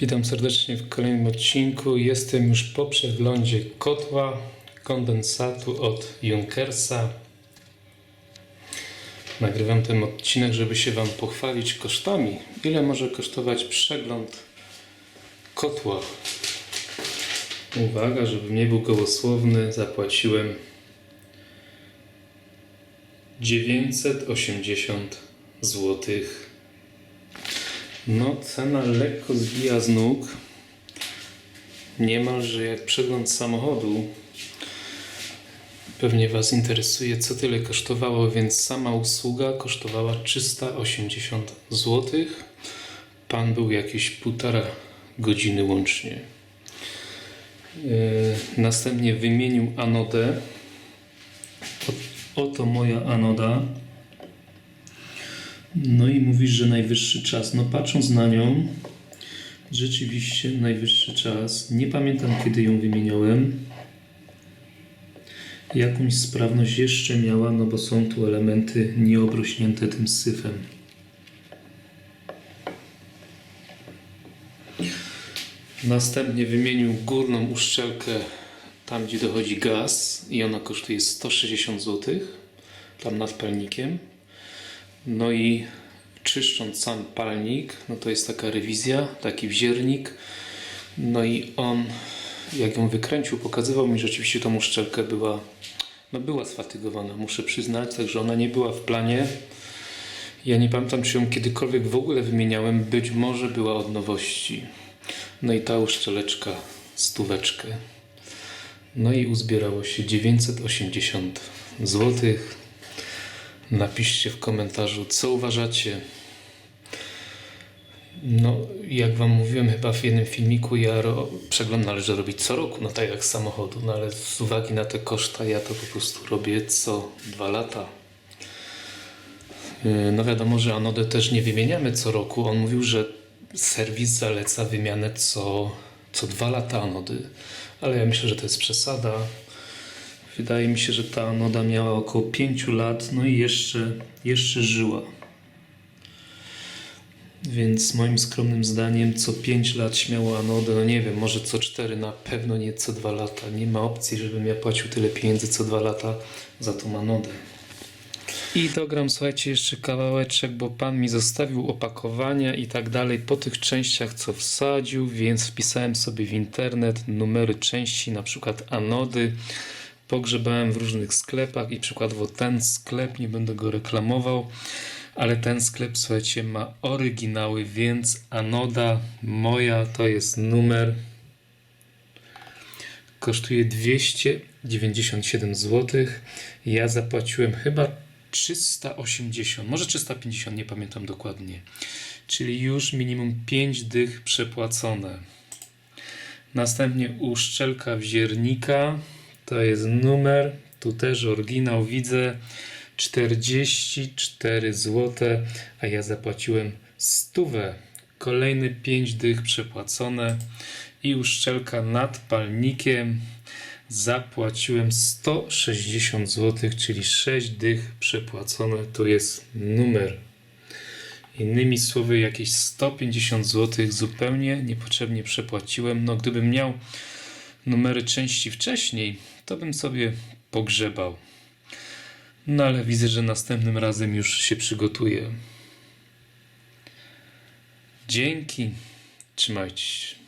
Witam serdecznie w kolejnym odcinku. Jestem już po przeglądzie kotła kondensatu od Junkersa. Nagrywam ten odcinek, żeby się Wam pochwalić kosztami. Ile może kosztować przegląd kotła? Uwaga, żebym nie był gołosłowny, zapłaciłem 980 złotych. No, cena lekko zbija z nóg. Niemalże jak przegląd samochodu. Pewnie Was interesuje, co tyle kosztowało, więc sama usługa kosztowała 380 zł. Pan był jakieś półtora godziny łącznie. Yy, następnie wymienił anodę. Oto moja anoda. No i mówisz, że najwyższy czas. No patrząc na nią, rzeczywiście najwyższy czas. Nie pamiętam kiedy ją wymieniałem. Jakąś sprawność jeszcze miała, no bo są tu elementy nieobrośnięte tym syfem. Następnie wymienił górną uszczelkę tam, gdzie dochodzi gaz i ona kosztuje 160 zł, tam nad palnikiem. No i czyszcząc sam palnik, no to jest taka rewizja, taki wziernik. No i on, jak ją wykręcił, pokazywał mi, rzeczywiście tą uszczelkę była, no była sfatygowana, muszę przyznać, także ona nie była w planie. Ja nie pamiętam, czy ją kiedykolwiek w ogóle wymieniałem, być może była od nowości. No i ta uszczeleczka, stóweczkę. No i uzbierało się 980 złotych. Napiszcie w komentarzu, co uważacie. No, jak Wam mówiłem chyba w jednym filmiku, ja przegląd należy robić co roku, no tak jak samochodu, no ale z uwagi na te koszta ja to po prostu robię co dwa lata. Yy, No wiadomo, że anodę też nie wymieniamy co roku. On mówił, że serwis zaleca wymianę co, co dwa lata anody, ale ja myślę, że to jest przesada. Wydaje mi się, że ta anoda miała około 5 lat, no i jeszcze, jeszcze żyła. Więc moim skromnym zdaniem co 5 lat śmiało anodę, no nie wiem, może co 4, na pewno nie co 2 lata. Nie ma opcji, żebym ja płacił tyle pieniędzy co 2 lata za tą anodę. I dogram, słuchajcie, jeszcze kawałeczek, bo pan mi zostawił opakowania i tak dalej po tych częściach, co wsadził, więc wpisałem sobie w internet numery części, na przykład anody. Pogrzebałem w różnych sklepach i przykładowo ten sklep, nie będę go reklamował, ale ten sklep, słuchajcie, ma oryginały, więc anoda moja to jest numer kosztuje 297 zł. Ja zapłaciłem chyba 380, może 350, nie pamiętam dokładnie. Czyli już minimum 5 dych przepłacone. Następnie uszczelka wziernika, to jest numer, tu też oryginał widzę, 44 zł, a ja zapłaciłem stówę. Kolejny 5 dych przepłacone i uszczelka nad palnikiem zapłaciłem 160 zł, czyli 6 dych przepłacone, to jest numer. Innymi słowy, jakieś 150 zł zupełnie niepotrzebnie przepłaciłem. No, gdybym miał numery części wcześniej, to bym sobie pogrzebał. No, ale widzę, że następnym razem już się przygotuję. Dzięki. Trzymajcie się.